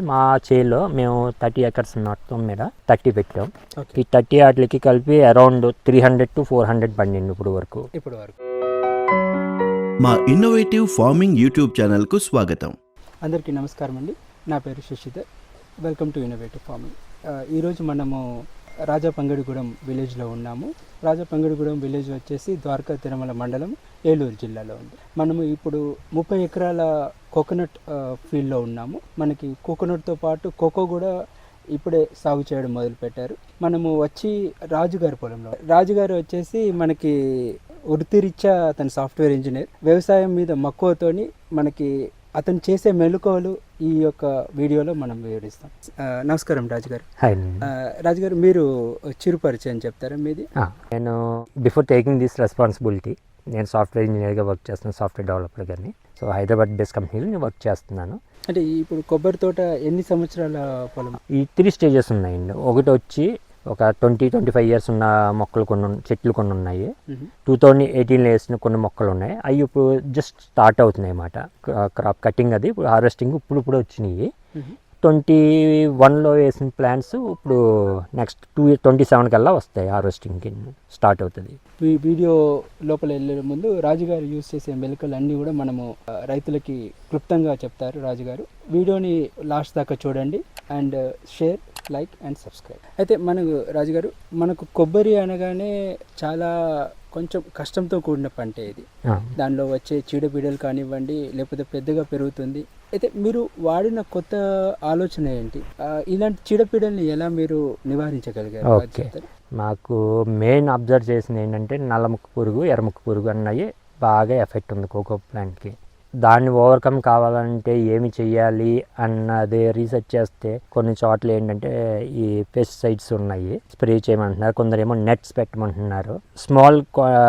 మా చేలో మేము థర్టీ ఎకర్స్ మొత్తం మీద థర్టీ పెట్టాం. ఓకే. ఈ థర్టీ వాటికి కలిపి around three hundred to four hundred పండింది ఇప్పుడు వరకు. ఇప్పుడు వరకు. మా ఇన్నోవేటివ్ ఫార్మింగ్ యూట్యూబ్ ఛానల్కు స్వాగతం. అందరికీ నమస్కారం అండి. నా పేరు Shashidhar welcome to innovative farming ఈరోజు మనము రాజా పంగడిగూడెం విలేజ్లో ఉన్నాము. రాజా పంగడిగూడెం విలేజ్ వచ్చేసి ద్వారకా తిరుమల మండలం ఏలూరు జిల్లాలో ఉంది. మనము ఇప్పుడు ముప్పై ఎకరాల కోకోనట్ ఫీల్డ్లో ఉన్నాము. మనకి కోకోనట్తో పాటు కోకో కూడా ఇప్పుడే సాగు చేయడం మొదలు పెట్టారు మనము వచ్చి రాజుగారి పొలంలో రాజుగారు వచ్చేసి మనకి వృత్తిరీత్యా అతను సాఫ్ట్వేర్ ఇంజనీర్. వ్యవసాయం మీద మక్కువతోని మనకి అతను చేసే మెలకువలు ఈ యొక్క వీడియోలో మనం వివరిస్తాం. నమస్కారం రాజుగారు. రాజుగారు మీరు చిరు పరిచయం చెప్తారా మీది? నేను బిఫోర్ టేకింగ్ దిస్ రెస్పాన్సిబిలిటీ నేను సాఫ్ట్వేర్ ఇంజనీర్గా వర్క్ చేస్తున్నాను సాఫ్ట్వేర్ డెవలపర్ కానీ సో హైదరాబాద్ బేస్ కంపెనీలో నేను వర్క్ చేస్తున్నాను. అంటే ఇప్పుడు కొబ్బరి తోట ఎన్ని సంవత్సరాల పొలం? ఈ త్రీ స్టేజెస్ ఉన్నాయండి. ఒకటి వచ్చి ఒక ట్వంటీ ట్వంటీ ఫైవ్ ఇయర్స్ ఉన్న మొక్కలు కొన్ని చెట్లు కొన్ని ఉన్నాయి. టూ థౌజండ్ ఎయిటీన్లో వేసిన కొన్ని మొక్కలు ఉన్నాయి. అవి ఇప్పుడు జస్ట్ స్టార్ట్ అవుతున్నాయి అన్నమాట. క్రాప్ కటింగ్ అది ఇప్పుడు హార్వెస్టింగ్ ఇప్పుడు ఇప్పుడు వచ్చినాయి. ట్వంటీ వన్లో వేసిన ప్లాంట్స్ ఇప్పుడు నెక్స్ట్ టూ ట్వంటీ సెవెన్ కల్లా వస్తాయి హార్వెస్టింగ్కి స్టార్ట్ అవుతుంది. ఈ వీడియో లోపల వెళ్ళే ముందు రాజుగారు యూజ్ చేసే మెలకలు అన్నీ కూడా మనము రైతులకి క్లుప్తంగా చెప్తారు రాజుగారు. వీడియోని లాస్ట్ దాకా చూడండి and share like and subscribe. అయితే మనకు రాజుగారు మనకు కొబ్బరి అనగానే చాలా కొంచెం కష్టంతో కూడిన పంట ఇది. దానిలో వచ్చే చీడపీడలు కానివ్వండి లేకపోతే పెద్దగా పెరుగుతుంది అయితే మీరు వాడిన కొత్త ఆలోచన ఏంటి? ఇలాంటి చీడపీడల్ని ఎలా మీరు నివారించగలిగారు? ఓకే. మాకు మెయిన్ అబ్జర్వ్ చేసింది ఏంటంటే నల్లముక్క పురుగు ఎర్రముక్క పురుగు అన్నవి బాగా ఎఫెక్ట్ ఉంది కోకో ప్లాంట్కి. దాన్ని ఓవర్కమ్ కావాలంటే ఏమి చెయ్యాలి అన్నది రీసెర్చ్ చేస్తే కొన్ని చోట్ల ఏంటంటే ఈ పెస్టిసైడ్స్ ఉన్నాయి స్ప్రే చేయమంటున్నారు. కొందరేమో నెట్స్ పెట్టమంటున్నారు. స్మాల్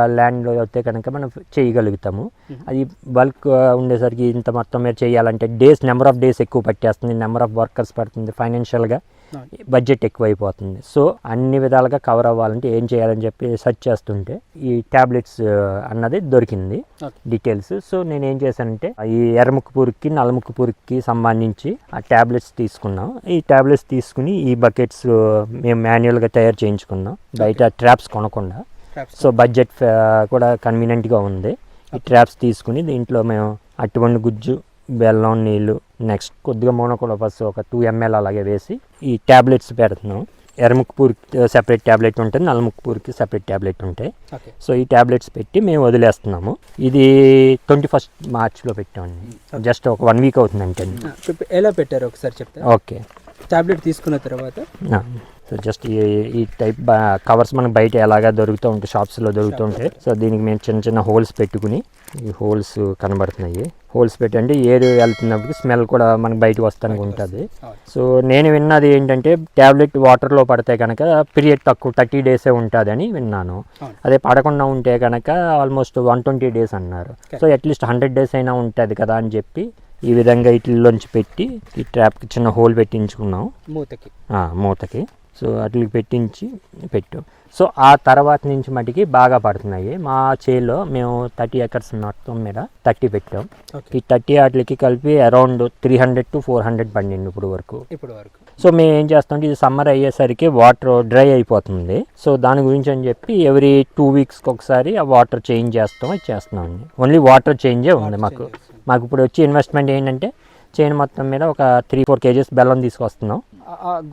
ల్యాండ్లో అయితే కనుక మనం చేయగలుగుతాము. అది బల్క్ ఉండేసరికి ఇంత మొత్తం మీద చేయాలంటే డేస్ నెంబర్ ఆఫ్ డేస్ ఎక్కువ పట్టేస్తుంది. నెంబర్ ఆఫ్ వర్కర్స్ పడుతుంది ఫైనాన్షియల్గా. బడ్జెట్ ఎక్కువైపోతుంది. సో అన్ని విధాలుగా కవర్ అవ్వాలంటే ఏం చేయాలని చెప్పి సెర్చ్ చేస్తుంటే ఈ ట్యాబ్లెట్స్ అన్నది దొరికింది. డీటెయిల్స్. సో నేను ఏం చేశానంటే ఈ ఎర్రముక్కు పురుగుకి నల్లముక్కు పురుగుకి సంబంధించి ఆ ట్యాబ్లెట్స్ తీసుకున్నాం. ఈ ట్యాబ్లెట్స్ తీసుకుని ఈ బకెట్స్ మేము మాన్యువల్గా తయారు చేయించుకున్నాం. బయట ట్రాప్స్ కొనకుండా. సో బడ్జెట్ కూడా కన్వీనియంట్గా ఉంది. ఈ ట్రాప్స్ తీసుకుని దీంట్లో మేము అటువంటి గుజ్జు బెల్లం నీళ్ళు నెక్స్ట్ కొద్దిగా మోనోకోలోపస్ ఒక టూ ఎంఎల్ అలాగే వేసి ఈ ట్యాబ్లెట్స్ పెడుతున్నాం. ఎర్రముక్కుపూర్కి సెపరేట్ ట్యాబ్లెట్ ఉంటుంది నల్లముక్కుపూర్కి సెపరేట్ ట్యాబ్లెట్ ఉంటాయి. సో ఈ ట్యాబ్లెట్స్ పెట్టి మేము వదిలేస్తున్నాము. ఇది ట్వంటీ ఫస్ట్ మార్చ్లో పెట్టామండి. జస్ట్ ఒక వన్ వీక్ అవుతుంది అంటే ఎలా పెట్టారు ఒకసారి చెప్తారా? ఓకే. టాబ్లెట్ తీసుకున్న తర్వాత? సో జస్ట్ ఈ ఈ టైప్ కవర్స్ మనకు బయట ఎలాగా దొరుకుతూ ఉంటాయి షాప్స్లో దొరుకుతూ ఉంటాయి. సో దీనికి మేము చిన్న చిన్న హోల్స్ పెట్టుకుని ఈ హోల్స్ కనబడుతున్నాయి. హోల్స్ పెట్టి అంటే ఏర్ వెళ్తున్నప్పుడు స్మెల్ కూడా మనకి బయటకు వస్తానికి ఉంటుంది. సో నేను విన్నది ఏంటంటే ట్యాబ్లెట్ వాటర్లో పడితే కనుక పీరియడ్ తక్కువ థర్టీ డేసే ఉంటుంది అని విన్నాను. అదే పడకుండా ఉంటే కనుక ఆల్మోస్ట్ వన్ ట్వంటీ డేస్ అన్నారు. So at least hundred days అయినా ఉంటుంది కదా అని చెప్పి ఈ విధంగా ఇట్లలోంచి పెట్టి ఈ ట్రాప్కి చిన్న హోల్ పెట్టించుకున్నాం. మూతకి. ఆ, మూతకి. సో అట్లకి పెట్టించి పెట్టు. సో ఆ తర్వాత నుంచి మటుకి బాగా పడుతున్నాయి. మా చేలో మేము థర్టీ ఎకర్స్ మొత్తం మీద థర్టీ పెట్టాం. ఈ థర్టీ వాటికి కలిపి around three hundred to four hundred పండింది ఇప్పుడు వరకు. ఇప్పుడు వరకు. సో మేము ఏం చేస్తామంటే ఇది సమ్మర్ అయ్యేసరికి వాటర్ డ్రై అయిపోతుంది. సో దాని గురించి అని చెప్పి ఎవ్రీ టూ వీక్స్కి ఒకసారి ఆ వాటర్ చేంజ్ చేస్తాం అది చేస్తున్నాం ఓన్లీ వాటర్ చేంజే ఉంది మాకు. మాకు ఇప్పుడు వచ్చి ఇన్వెస్ట్మెంట్ ఏంటంటే చైన్ మొత్తం మీద ఒక త్రీ ఫోర్ కేజెస్ బెల్లం తీసుకొస్తున్నాం.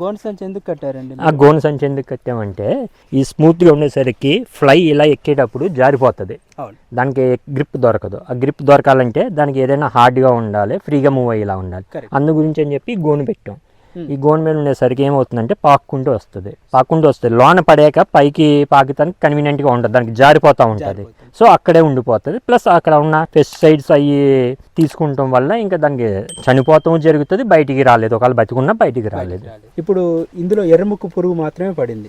గోన్ సంచి ఎందుకు కట్టారండి ఆ గోను సంచి ఎందుకు కట్టామంటే ఈ స్మూత్గా ఉండేసరికి ఫ్లై ఇలా ఎక్కేటప్పుడు జారిపోతుంది. దానికి గ్రిప్ దొరకదు. ఆ గ్రిప్ దొరకాలంటే దానికి ఏదైనా హార్డ్గా ఉండాలి ఫ్రీగా మూవ్ అయ్యేలా ఉండాలి. అందు గురించి అని చెప్పి గోను పెట్టాం. ఈ గోను మీద ఉండేసరికి ఏమవుతుందంటే పాక్కుంటూ వస్తుంది. పాక్కుంటూ వస్తుంది. లోన పడాక పైకి పాకుతానికి కన్వీనియంట్గా ఉంటుంది. దానికి జారిపోతూ ఉంటుంది. సో అక్కడే ఉండిపోతుంది. ప్లస్ అక్కడ ఉన్న పెస్టిసైడ్స్ అవి తీసుకుంటాం వల్ల ఇంకా దానికి చనిపోతాం జరుగుతుంది. బయటికి రాలేదు. ఒకవేళ బతికున్నా బయటికి రాలేదు. ఇప్పుడు ఇందులో ఎర్రముక్కు పురుగు మాత్రమే పడింది.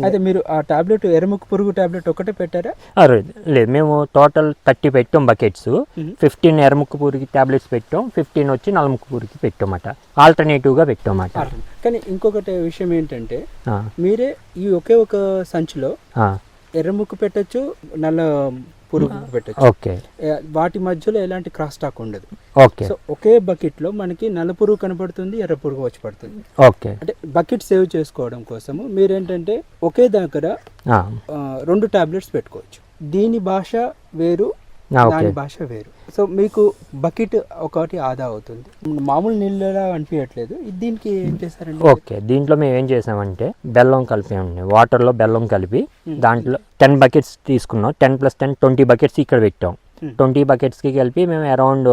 అయితే మీరు ఆ టాబ్లెట్ ఎర్రముక్కు పురుగు టాబ్లెట్ ఒకటే పెట్టారా? లేదు. మేము టోటల్ థర్టీ పెట్టాం బకెట్స్. ఫిఫ్టీన్ ఎర్రముక్కు పూరికి ట్యాబ్లెట్స్ పెట్టాం. ఫిఫ్టీన్ వచ్చి నలుముక్కు పూరికి పెట్టామట. ఆల్టర్నేటివ్గా పెట్టామట. కానీ ఇంకొకటి విషయం ఏంటంటే మీరే ఈ ఒకే ఒక సంచిలో ఆ, ఎర్రముక్కు పెట్టొచ్చు నల్ల పురుగు పెట్టచ్చు. ఓకే. వాటి మధ్యలో ఎలాంటి క్రాస్ స్టాక్ ఉండదు. ఓకే. సో ఒకే బకెట్లో మనకి నల్ల పురుగు కనపడుతుంది ఎర్ర పురుగు వచ్చి పడుతుంది. ఓకే. అంటే బకెట్ సేవ్ చేసుకోవడం కోసము మీరేంటంటే ఒకే దగ్గర రెండు టాబ్లెట్స్ పెట్టుకోవచ్చు. దీని భాష వేరు దాని భాష వేరు. సో మీకు బకెట్ ఒకటి ఆదా అవుతుంది. మామూలు నీళ్ళలా అనిపించట్లేదు. దీనికి ఏం చేశారండి ఓకే దీంట్లో మేము ఏం చేసామంటే బెల్లం కలిపామండి వాటర్లో బెల్లం కలిపి దాంట్లో టెన్ బకెట్స్ తీసుకున్నాం. Ten plus ten twenty buckets ఇక్కడ పెట్టాం. Hmm. ట్వంటీ బకెట్స్కి కలిపి మేము అరౌండ్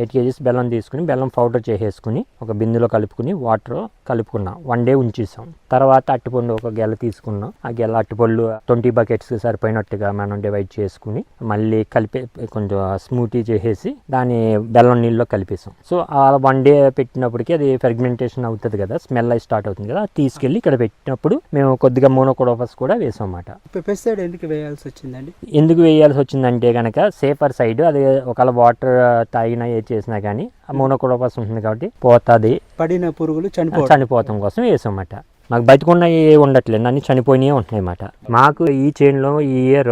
ఎయిట్ కేజీస్ బెల్లం తీసుకుని బెల్లం పౌడర్ చేసేసుకుని ఒక బిందులో కలుపుకుని వాటర్ కలుపుకున్నాం. వన్ డే ఉంచేసాం. తర్వాత అట్టిపండు ఒక గెల తీసుకున్నాం. ఆ గెల అట్టిపళ్ళు ట్వంటీ బకెట్స్ సరిపోయినట్టుగా మనం డివైడ్ చేసుకుని మళ్ళీ కలిపి కొంచెం స్మూతీ చేసేసి దాన్ని బెల్లం నీళ్ళలో కలిపేసాం. సో ఆ వన్ డే పెట్టినప్పటికీ అది ఫెర్గ్మెంటేషన్ అవుతుంది కదా స్మెల్ అయి స్టార్ట్ అవుతుంది కదా తీసుకెళ్ళి ఇక్కడ పెట్టినప్పుడు మేము కొద్దిగా మోనోకోడోఫస్ కూడా వేసాం అన్నమాట. పెస్టిసైడ్ ఎందుకు వేయాల్సి వచ్చిందండి? ఎందుకు వేయాల్సి వచ్చిందంటే కనుక సేఫర్ సైడ్ అది ఒకవేళ వాటర్ తాగినా ఏ చేసినా కానీ ఆ మోనోకోడోఫస్ ఉంటుంది కాబట్టి పోతుంది. పడిన పురుగులు చనిపోవడం. చనిపోవటం కోసం వేసామన్నమాట. మాకు బతికున్నవి ఉండట్లేదు అన్ని చనిపోయినవి ఉంటున్నాయి అన్నమాట మాకు ఈ చైన్లో ఈ year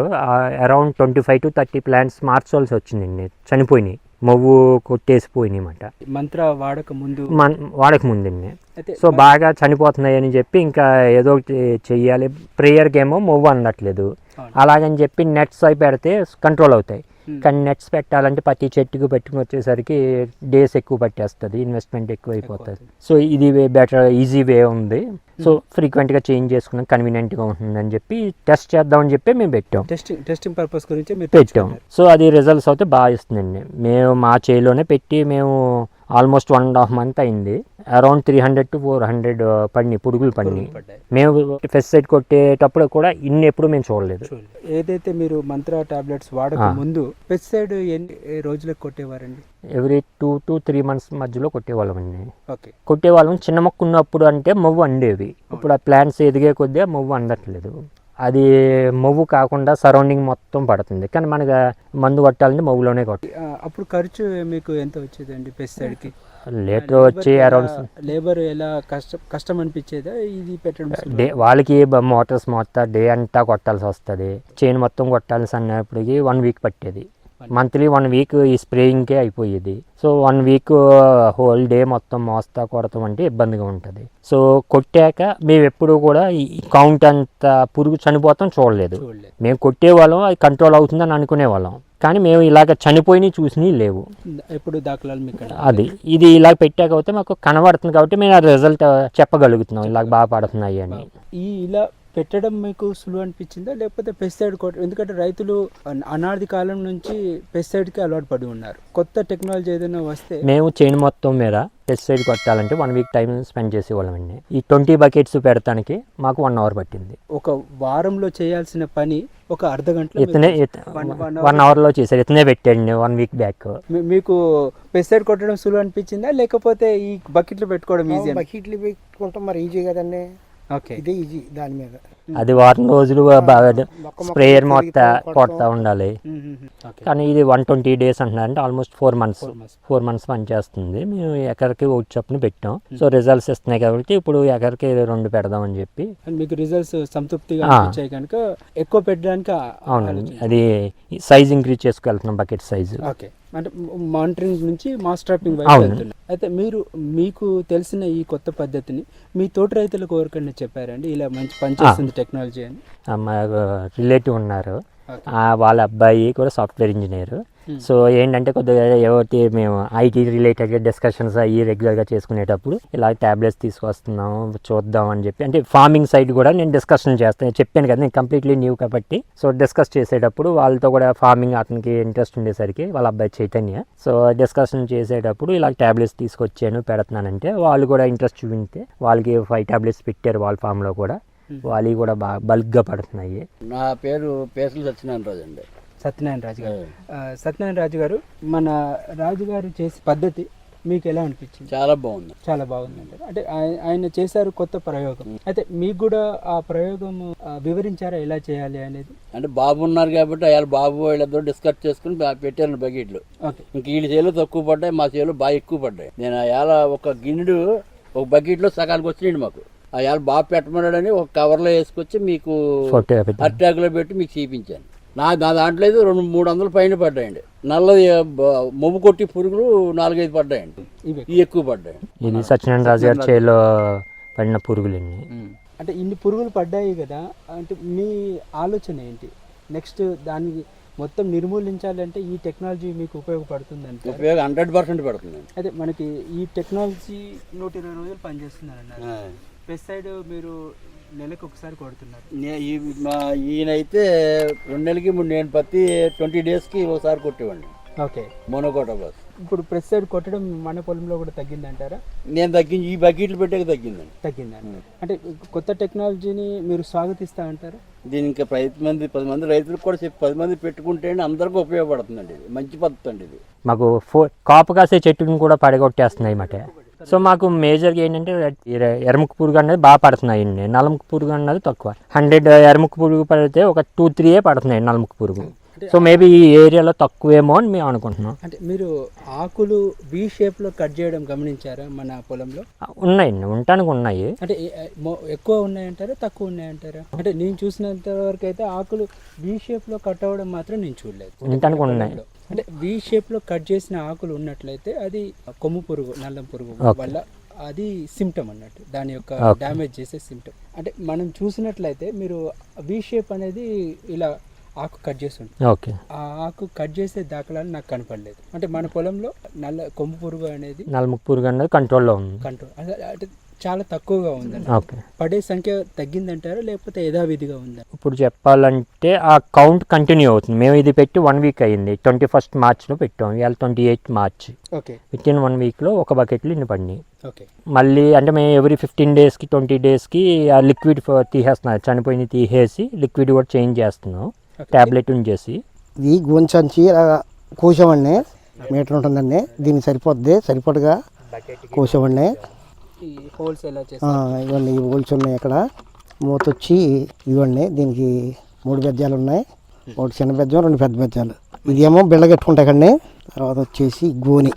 around twenty five to thirty plants మార్చాల్సి వచ్చిందండి. చనిపోయినాయి మొవ్వు కొట్టేసిపోయినాయి అన్నమాట. మంత్ర వాడక ముందు వాడక ముందండి. సో బాగా చనిపోతున్నాయి అని చెప్పి ఇంకా ఏదో ఒకటి చెయ్యాలి. ప్రేయర్కి ఏమో మొవ్వు అందట్లేదు అవును. అలాగని చెప్పి నెట్స్ అవి పెడితే కంట్రోల్ అవుతాయి. Hmm. కానీ నెట్స్ పెట్టాలంటే ప్రతి చెట్టుకు పెట్టుకుని వచ్చేసరికి డేస్ ఎక్కువ పట్టేస్తుంది ఇన్వెస్ట్మెంట్ ఎక్కువ అయిపోతుంది సో ఇది బెటర్ ఈజీ వే ఉంది. సో ఫ్రీక్వెంట్గా చేంజ్ చేసుకున్నాం కన్వీనియంట్గా ఉంటుందని చెప్పి టెస్ట్ చేద్దామని చెప్పి మేము పెట్టాం. టెస్టింగ్ టెస్టింగ్ పర్పస్ గురించి పెట్టాం. సో అది రిజల్ట్స్ అయితే బాగా ఇస్తుందండి. మేము మా చేలోనే పెట్టి మేము almost one and half month అయింది. Around three hundred to four hundred పడినాయి పురుగులు పడినాయి మేము పెస్టిసైడ్ కొట్టేటప్పుడు కూడా ఇన్ని ఎప్పుడు మేము చూడలేదు. ఏదైతే మీరు మంత్ర టాబ్లెట్స్ వాడక. ముందు పెస్టిసైడ్ ఎన్ని రోజులకు కొట్టేవారండి? Every two to three months మధ్యలో కొట్టేవాళ్ళం అండి ఓకే. కొట్టేవాళ్ళం. చిన్న మొక్క ఉన్నప్పుడు అంటే మొవ్వు అండేవి. ఇప్పుడు ఆ ప్లాంట్స్ ఎదిగే కొద్దీ మొవ్వు అందట్లేదు. అది మొవ్వు కాకుండా సరౌండింగ్ మొత్తం పడుతుంది. కానీ మనకు మందు కొట్టాలంటే మొవ్వులోనే కొట్టాలి అప్పుడు ఖర్చు మీకు ఎంత వచ్చేదండి పెస్టిసైడ్కి లీటర్ వచ్చి అరౌండ్ లేబర్ ఎలా కష్టం కష్టం అనిపించేదా ఇది పెట్టడం? డే వాళ్ళకి మోటార్స్ మొత్తం డే అంతా కొట్టాల్సి వస్తుంది. చైన్ మొత్తం కొట్టాల్సి అన్నప్పటికి వన్ వీక్ పట్టేది. మంత్లీ వన్ వీక్ ఈ స్ప్రేయింగ్కే అయిపోయేది. So one week whole day మొత్తం మోస్తా కొడతాం అంటే ఇబ్బందిగా ఉంటుంది. సో కొట్టాక మేము ఎప్పుడు కూడా ఈ కౌంట్ అంత పురుగు చనిపోతాం చూడలేదు. మేము కొట్టేవాళ్ళం అది కంట్రోల్ అవుతుందని అనుకునేవాళ్ళం. కానీ మేము ఇలాగ చనిపోయినవి చూసినవి లేవు. ఎప్పుడు దాఖలాలు మీకు. అది. ఇది ఇలా పెట్టాక అయితే మాకు కనబడుతుంది కాబట్టి మేము ఆ రిజల్ట్ చెప్పగలుగుతున్నాం. ఇలాగ బాగా పడుతున్నాయి అని. ఈ ఇలా పెట్టడం మీకు సులువు అనిపించిందా? లేకపోతే పెస్టిసైడ్ కొట్ట ఎందుకంటే రైతులు అన- అనాది కాలం నుంచి పెస్టిసైడ్కి అలవాటు పడి ఉన్నారు. కొత్త టెక్నాలజీ ఏదైనా వస్తే మేము చైన్ మొత్తం మీద పెస్టిసైడ్ కొట్టాలంటే వన్ వీక్ టైం స్పెండ్ చేసేవాళ్ళం అండి. ఈ ట్వంటీ బకెట్స్ పెడతానికి మాకు వన్ అవర్ పట్టింది. ఒక వారంలో చేయాల్సిన పని ఒక అర్ధ గంటలో ఇతనే వన్ అవర్లో చేశారు. ఇతనే పెట్టండి వన్ వీక్ బ్యాక్ మీకు పెస్టిసైడ్ కొట్టడం సులువు అనిపించిందా? లేకపోతే ఈ బకెట్లో పెట్టుకోవడం ఈజీ బకెట్లు పెట్టుకుంటాం మరి ఈజీ కదండి. ఓకే. ఇదే ఈజీ దాని మీద. అది వారం రోజులు బాగా స్ప్రేయర్ మొత్తం కొడతా. ఉండాలి ఓకే కానీ ఇది వన్ ట్వంటీ డేస్ అంటున్నారు అంటే almost four months. Four months. పనిచేస్తుంది మేము ఎకరికి ఒకటి చొప్పున పెట్టాం. సో రిజల్ట్స్ ఇస్తున్నాయి కాబట్టి ఇప్పుడు ఎకరికి రెండు పెడదామని చెప్పి. అండ్ మీకు రిజల్ట్స్ సంతృప్తిగా కనుక ఎక్కువ పెట్టడానికి అవునండి. అది సైజ్ ఇంక్రీజ్ చేసుకెళ్తున్నాం బకెట్ సైజు ఓకే. అంటే మానిటరింగ్ నుంచి మాస్ ట్రాపింగ్ వైపు. వెళ్తున్నారు అయితే మీరు మీకు తెలిసిన ఈ కొత్త పద్ధతిని మీ తోటి రైతులకు ఎవరికైనా చెప్పారండి? ఇలా మంచి పనిచేస్తుంది టెక్నాలజీ అని. మా రిలేటివ్ ఉన్నారు. వాళ్ళ అబ్బాయి కూడా సాఫ్ట్వేర్ ఇంజనీర్. సో ఏంటంటే కొద్దిగా ఎవరికి మేము ఐటీ రిలేటెడ్గా డిస్కషన్స్ అయ్యి రెగ్యులర్గా చేసుకునేటప్పుడు ఇలా ట్యాబ్లెట్స్ తీసుకొస్తున్నాం చూద్దాం అని చెప్పి. అంటే ఫార్మింగ్ సైడ్ కూడా నేను డిస్కషన్ చేస్తాను చెప్పాను కదా నేను కంప్లీట్లీ న్యూ కాబట్టి. సో డిస్కస్ చేసేటప్పుడు వాళ్ళతో కూడా ఫార్మింగ్ అతనికి ఇంట్రెస్ట్ ఉండేసరికి వాళ్ళ అబ్బాయి చైతన్య. సో డిస్కషన్ చేసేటప్పుడు ఇలా ట్యాబ్లెట్స్ తీసుకొచ్చాను పెడుతున్నానంటే వాళ్ళు కూడా ఇంట్రెస్ట్ చూపితే వాళ్ళకి ఫైవ్ ట్యాబ్లెట్స్ పెట్టారు వాళ్ళ ఫామ్లో కూడా. వాళ్ళవి కూడా బాగా బల్క్గా పడుతున్నాయి. నా పేరు పేసలు సత్యనారాయణ రాజు అండి. సత్యనారాయణ రాజు గారు. ఆ, సత్యనారాయణ రాజు గారు మన రాజుగారు చేసే పద్ధతి మీకు ఎలా అనిపించింది? చాలా బాగుంది. చాలా బాగుందండి. అంటే ఆయ- ఆయన చేశారు కొత్త ప్రయోగం. అయితే మీకు కూడా ఆ ప్రయోగం ఆ, వివరించారా ఎలా చేయాలి అనేది? అంటే బాబు ఉన్నారు కాబట్టి అయ్యాల బాబు వీళ్ళతో డిస్కస్ చేసుకుని పెట్టాను బకెట్లు. ఇంక వీళ్ళ చేలు తక్కువ పడ్డాయి మా చేలు బాగా ఎక్కువ పడ్డాయి. నేను అయాల ఒక గిన్నెడు ఒక బకెట్లో సగానికి వచ్చినాడు మాకు. అయాల బాబు పెట్టమన్నాడని ఒక కవర్లో వేసుకొచ్చి మీకు అర్టాకులో పెట్టి మీకు చూపించాను. నా నా దాంట్లో అయితే రెండు మూడు వందల పైన పడ్డాయండి. నల్లది బ- మొవ్వు కొట్టి పురుగులు నాలుగైదు పడ్డాయండి. ఇవి. ఇవి ఎక్కువ పడ్డాయి. ఇది సత్యనారాయణ రాజు గారి చేలో పడిన పురుగులన్నీ. అంటే ఇన్ని పురుగులు పడ్డాయి కదా అంటే మీ ఆలోచన ఏంటి? నెక్స్ట్ దాన్ని మొత్తం నిర్మూలించాలంటే ఈ టెక్నాలజీ మీకు ఉపయోగపడుతుంది అంటే ఉపయోగం హండ్రెడ్ పర్సెంట్ పడుతుందండి అదే మనకి ఈ టెక్నాలజీ నూట ఇరవై రోజులు అన్నారు పెస్టిసైడ్ మీరు నెలకు ఒకసారి కొడుతున్నారు. నే- ఈ మా ఈయనైతే రెండు నెలలకి మూడు నేను ప్రతి ట్వంటీ డేస్కి ఒకసారి కొట్టేవాడిని. ఓకే. మోనోకోట బస్. ఇప్పుడు పెస్టిసైడ్ కొట్టడం మన పొలంలో కూడా తగ్గిందంటారా? నేను తగ్గించి ఈ బకెట్లు పెట్టాక తగ్గిందండి. తగ్గిందండి అంటే కొత్త టెక్నాలజీని మీరు స్వాగతిస్తా అంటారా? దీని ఇంకా పది మంది పది మంది రైతులకు కూడా చెప్పి పది మంది పెట్టుకుంటే అందరికీ ఉపయోగపడుతుందండి ఇది. మంచి పద్ధతి అండి ఇది. మాకు ఫో కాపు కాసే చెట్టుని కూడా పడగొట్టేస్తున్నాయి అన్నమాట సో మాకు మేజర్గా ఏంటంటే ఎర- ఎరముక పురుగు అనేది బాగా పడుతున్నాయి అండి నల్లముక పురుగు అన్నది తక్కువ. హండ్రెడ్ ఎరముక పురుగు పడితే ఒక టూ త్రీయే పడుతున్నాయి నలుముకు పురుగు. సో మేబీ ఈ ఏరియాలో తక్కువేమో అని మేము అనుకుంటున్నాం. అంటే మీరు ఆకులు వి షేప్లో కట్ చేయడం గమనించారా మన పొలంలో? ఉన్నాయండి ఉండటానికి ఉన్నాయి. అంటే ఎక్కువ ఉన్నాయంటారా తక్కువ ఉన్నాయంటారా? అంటే నేను చూసినంత వరకు అయితే ఆకులు వి షేప్లో కట్ అవ్వడం మాత్రం నేను చూడలేదు. ఉండటానికి ఉన్నాయి. అంటే వి షేప్లో కట్ చేసిన ఆకులు ఉన్నట్లయితే అది కొమ్ము పురుగు నల్లం పురుగు వల్ల అది సిమ్టమ్ అన్నట్టు. దాని యొక్క డ్యామేజ్ చేసే సిమ్టమ్ అంటే మనం చూసినట్లయితే మీరు వి షేప్ అనేది ఇలా ఆకు కట్ చేసి ఓకే. ఆ ఆకు కట్ చేసే దాఖలాలు నాకు కనపడలేదు. అంటే మన పొలంలో నల్ల కొమ్ము పురుగు అనేది నల్లముక పురుగు అనేది కంట్రోల్లో ఉంది. కంట్రోల్. అంటే చాలా తక్కువగా ఉందండి ఓకే. పడే సంఖ్య తగ్గిందంటారా లేకపోతే యథావిధిగా ఉందా? ఇప్పుడు చెప్పాలంటే ఆ కౌంట్ కంటిన్యూ అవుతుంది. మేము ఇది పెట్టి వన్ వీక్ అయ్యింది ట్వంటీ ఫస్ట్ మార్చ్లో పెట్టాం. ఇవాళ twenty eighth March. Okay. With in one వీక్లో ఒక బకెట్లు ఇన్ని పడినాయి. ఓకే. మళ్ళీ అంటే మేము ఎవ్రీ ఫిఫ్టీన్ డేస్కి ట్వంటీ డేస్కి ఆ లిక్విడ్ తీసేస్తున్నాం చనిపోయింది తీసేసి లిక్విడ్ కూడా చేంజ్ చేస్తున్నాం. ట్యాబ్లెట్ ఉంచేసి. ఇది ఇలా కోసామండి మీటర్ ఉంటుందండి దీనికి సరిపోద్ది సరిపడగా కోసామండి ఈ హోల్స్ ఎలా ఆ, చేస్తారు ఇవన్నీ ఈ హోల్స్ ఉన్నాయి ఇక్కడ మూత వచ్చి ఇవ్వండి దీనికి మూడు బెజ్జాలు ఉన్నాయి. ఒకటి చిన్న బెజ్జం రెండు పెద్ద బెజ్జాలు. ఇదేమో బిళ్ళ కట్టుకుంటాకండి తర్వాత వచ్చేసి గోని.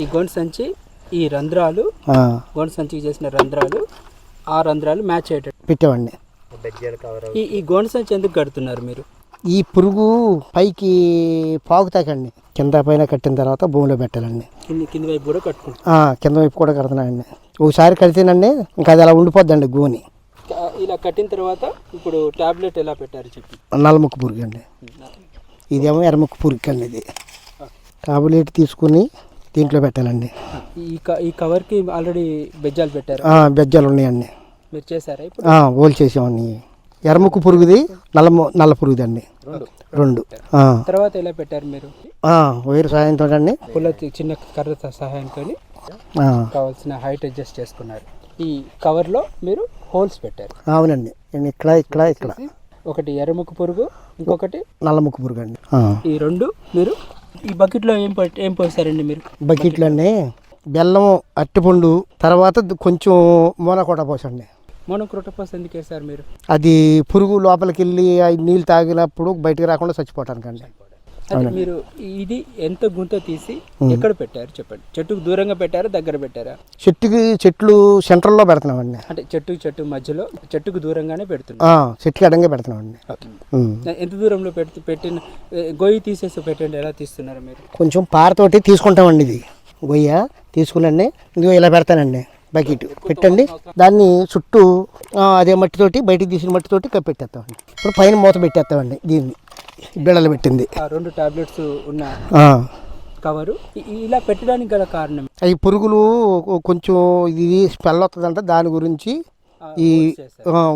ఈ గోండు సంచి ఈ రంధ్రాలు ఆ, గోండు సంచికి చేసిన రంధ్రాలు ఆ రంధ్రాలు మ్యాచ్ అయ్యేటట్టు. పెట్టామండి ఈ ఈ గోండు సంచి ఎందుకు కడుతున్నారు మీరు? ఈ పురుగు పైకి పాకుతాకండి కింద పైన కట్టిన తర్వాత భూమిలో పెట్టాలండి. కింది కింది వైపు కూడా కట్టుకుంటారు ఆ, కింద వైపు కూడా కడుతున్నానండి. ఒకసారి కడితేనండి ఇంకా అది అలా ఉండిపోద్దండి గోని. ఇలా కట్టిన తర్వాత ఇప్పుడు టాబ్లెట్ ఎలా పెట్టారు చెప్పి నల్లముక్కు పురుగు అండి ఇదేమో ఎర్రముక్కు పురుగు అండి ఇది. టాబ్లెట్ తీసుకుని దీంట్లో పెట్టాలండి. ఈ క ఈ కవర్కి ఆల్రెడీ బెజ్జాలు పెట్టారు. బెజ్జాలు ఉన్నాయండి. మీరు చేశారా ఇప్పుడు? ఓల్ చేసామండి. ఎర్రముక్కు పురుగుది నల్ల నల్ల పురుగుది అండి రెండు. తర్వాత ఎలా పెట్టారు మీరు? వైరు సాయంతో అండి. పుల్ల చిన్న కర్ర సహాయంతో కావాల్సిన హైట్ అడ్జస్ట్ చేసుకున్నారు. ఈ కవర్లో మీరు హోల్స్ పెట్టారు. అవునండి. ఇక్కడ ఇక్కడ ఇక్కడ ఒకటి ఎర్రముక్కు పురుగు ఇంకొకటి నల్లముక్కు పురుగు అండి. ఈ రెండు మీరు ఈ బకెట్లో ఏం ఏం పోసారండి మీరు? బకెట్లు అండి బెల్లం అట్టిపండు తర్వాత కొంచెం మూనకోట పోసండి. మోనోక్రోటోపాస్ ఎందుకు మీరు? అది పురుగు లోపలికి వెళ్ళి నీళ్ళు తాగినప్పుడు బయటికి రాకుండా చచ్చిపోవటానికండి అంటే మీరు ఇది ఎంత గుంత తీసి ఎక్కడ పెట్టారు చెప్పండి? చెట్టుకు దూరంగా పెట్టారా దగ్గర పెట్టారా? చెట్టుకి చెట్లు సెంటర్లో పెడుతున్నామండి. అంటే చెట్టుకు చెట్టు మధ్యలో చెట్టుకు దూరంగానే పెడుతున్నారు ఆ, చెట్టుకి అడంగా పెడుతున్నామండి. ఎంత దూరంలో పెట్టి పెట్టిన గొయ్యి తీసేసి పెట్టండి ఎలా తీస్తున్నారు మీరు? కొంచెం పారతోటి తీసుకుంటామండి ఇది. గొయ్య తీసుకునండి ఇదిగో ఇలా పెడతానండి. బకెట్ పెట్టండి. దాన్ని చుట్టూ అదే మట్టితోటి బయటికి తీసిన మట్టితోటి కప్పెట్టేస్తామండి ఇప్పుడు పైన మూత పెట్టేస్తామండి దీన్ని. బిళ్ళలు పెట్టింది. ఆ రెండు టాబ్లెట్స్ ఉన్న. కవరు. ఇలా పెట్టడానికి గల కారణం? ఈ పురుగులు కొంచెం ఇది స్మెల్ వస్తుందంట దాని గురించి ఈ.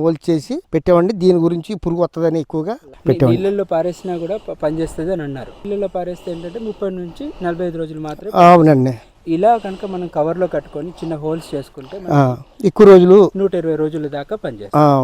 ఒలిచేసి పెట్టామండి. దీని గురించి పురుగు వస్తుందని ఎక్కువగా పెట్టామండి. నీళ్ళల్లో పారేసినా కూడా పనిచేస్తుంది అని అన్నారు. నీళ్ళల్లో పారేస్తే ఏంటంటే ముప్పై నుంచి నలభై ఐదు రోజులు మాత్రమే అవునండి. ఇలా కనుక మనం కవర్లో కట్టుకొని చిన్న హోల్స్ చేసుకుంటే ఎక్కువ రోజులు నూట ఇరవై రోజుల దాకా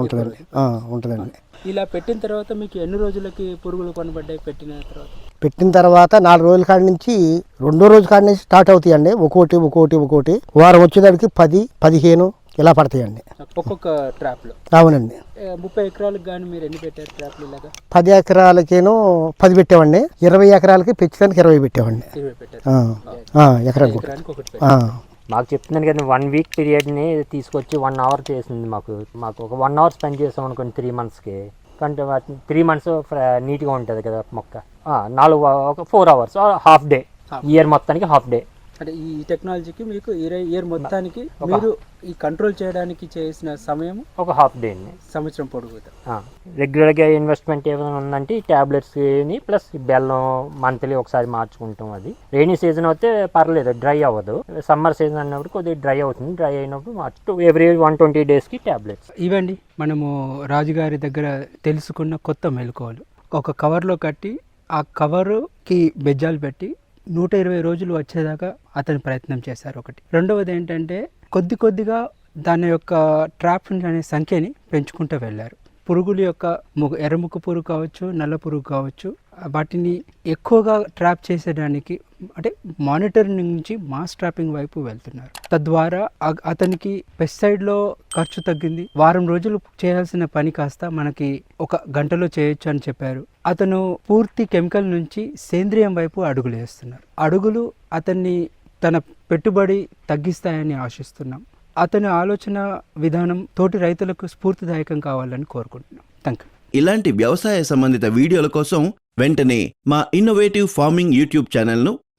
ఉంటుందండి. ఆ, ఉంటుందండి. ఇలా పెట్టిన తర్వాత మీకు ఎన్ని రోజులకి పురుగులు కనబడ్డాయి పెట్టిన తర్వాత? పెట్టిన తర్వాత నాలుగు రోజుల కాడి నుంచి రెండో రోజు కాడి నుంచి స్టార్ట్ అవుతాయండి. ఒక్కోటి ఒక్కోటి ఒక్కోటి వారం వచ్చేదానికి పది పదిహేను ఇలా పడతాయండి. ఒక్కొక్క ట్రాప్లో. అవునండి. ముప్పై ఎకరాలకు కానీ మీరు ఎన్ని పెట్టారు ట్రాప్లు ఇలాగా? పది ఎకరాలకేనో పది పెట్టామండి ఇరవై ఎకరాలకి పెంచడానికి ఇరవై పెట్టామండి ఇరవై పెట్టారు. ఆ, ఆ, ఎకరానికి ఒకటి. ఎకరానికి ఒకటి ఆ, మాకు చెప్తున్నాను కదా వన్ వీక్ పీరియడ్ని తీసుకొచ్చి వన్ అవర్ చేసింది మాకు. మాకు ఒక వన్ అవర్ స్పెండ్ చేసాం అనుకోండి త్రీ మంత్స్కి. కంటే త్రీ మంత్స్ నీట్గా ఉంటుంది కదా మొక్క. ఆ, నాలుగు ఒక four hours half day. Year మొత్తానికి హాఫ్ డే. అంటే ఈ టెక్నాలజీకి మీకు ఇరవై ఇయర్ మొత్తానికి మీరు ఈ కంట్రోల్ చేయడానికి చేసిన సమయం ఒక హాఫ్ డే అండి. సంవత్సరం పొడుగుతా. రెగ్యులర్గా ఇన్వెస్ట్మెంట్ ఏమైనా ఉందంటే ఈ ట్యాబ్లెట్స్ని ప్లస్ ఈ బెల్లం మంత్లీ ఒకసారి మార్చుకుంటాం అది. రైనీ సీజన్ అయితే పర్లేదు డ్రై అవ్వదు. సమ్మర్ సీజన్ అన్నప్పుడు కొద్దిగా డ్రై అవుతుంది. డ్రై అయినప్పుడు మార్చు ఎవ్రీ వన్ ట్వంటీ డేస్కి ట్యాబ్లెట్స్ ఇవండి మనము రాజుగారి దగ్గర తెలుసుకున్న కొత్త మెలకువలు. ఒక కవర్లో కట్టి ఆ కవరుకి బెజ్జాలు పెట్టి నూట ఇరవై రోజులు వచ్చేదాకా అతను ప్రయత్నం చేశారు ఒకటి. రెండవది ఏంటంటే కొద్ది కొద్దిగా దాని యొక్క ట్రాప్ అనే సంఖ్యని పెంచుకుంటూ వెళ్ళారు. పురుగుల యొక్క ముగ్గు ఎర్రముక్కు పురుగు కావచ్చు నల్ల పురుగు కావచ్చు వాటిని ఎక్కువగా ట్రాప్ చేసేదానికి అంటే మానిటరింగ్ నుంచి మాస్ ట్రాపింగ్ వైపు వెళ్తున్నారు. తద్వారా అతనికి పెస్టిసైడ్లో ఖర్చు తగ్గింది. వారం రోజులు చేయాల్సిన పని కాస్త మనకి ఒక గంటలో చేయొచ్చు అని చెప్పారు. అతను పూర్తి కెమికల్ నుంచి సేంద్రియం వైపు అడుగులు వేస్తున్నారు. అడుగులు అతన్ని తన పెట్టుబడి తగ్గిస్తాయని ఆశిస్తున్నాం. అతని ఆలోచన విధానం తోటి రైతులకు స్ఫూర్తిదాయకం కావాలని కోరుకుంటున్నాం. థ్యాంక్ యూ ఇలాంటి వ్యవసాయ సంబంధిత వీడియోల కోసం వెంటనే మా ఇన్నోవేటివ్ ఫార్మింగ్ యూట్యూబ్ ఛానల్ను